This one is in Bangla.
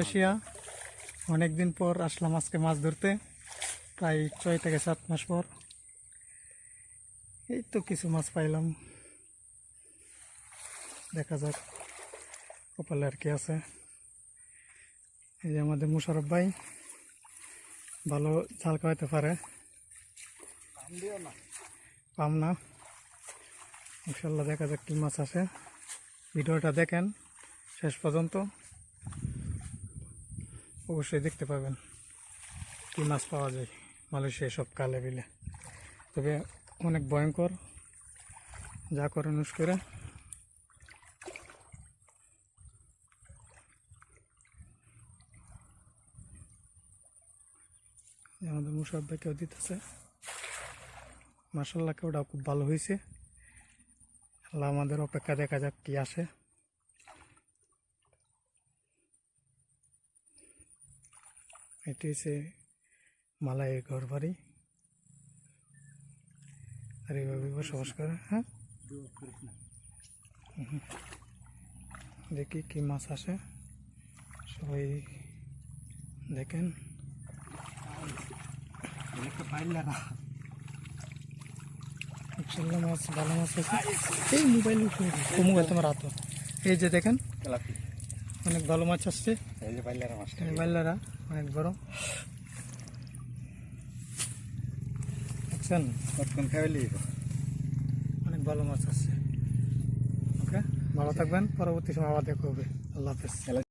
আসিয়া অনেকদিন পর আসলাম আজকে মাছ ধরতে। প্রায় ছয় থেকে সাত মাস পর। এই তো কিছু মাছ পাইলাম। দেখা যাক কপালে আর কি আছে। এই যে আমাদের মুশারফ ভাই, ভালো জাল খাওয়াতে পারে। পাম না। ইনশাল্লাহ দেখা যাক কি মাছ আসে। ভিডিওটা দেখেন, শেষ পর্যন্ত। অবশ্যই দেখতে পাবেন কি মাছ পাওয়া যায় মালয়েশিয়া সব কালে বিলে তবে অনেক ভয়ঙ্কর। যা করে নুস করে। আমাদের মুসাফ কেউ দিতেছে। মাসাল্লাহ কেউটা খুব ভালো হয়েছে আল্লাহ আমাদের অপেক্ষা দেখা যাক কি আসে। এটি হচ্ছে মালায়ের ঘর বাড়ি আর এইভাবে বসবাস করে হ্যাঁ? দেখি কি মাছ আসে। সবাই দেখেন। মাছ, ভালো মাছ আছে। এই মোবাইল মোবাইল তোমার হাত এই যে দেখেন অনেক ভালো মাছ আসছে। এই যে পাইলারা মাছটা। বাইলারা অনেক বড়। দেখছেন কতক্ষণ খাইলি অনেক ভালো মাছ আসছে। ওকে ভালো থাকবেন পরবর্তী সময় আবার দেখা হবে। আল্লাহ হাফেজ।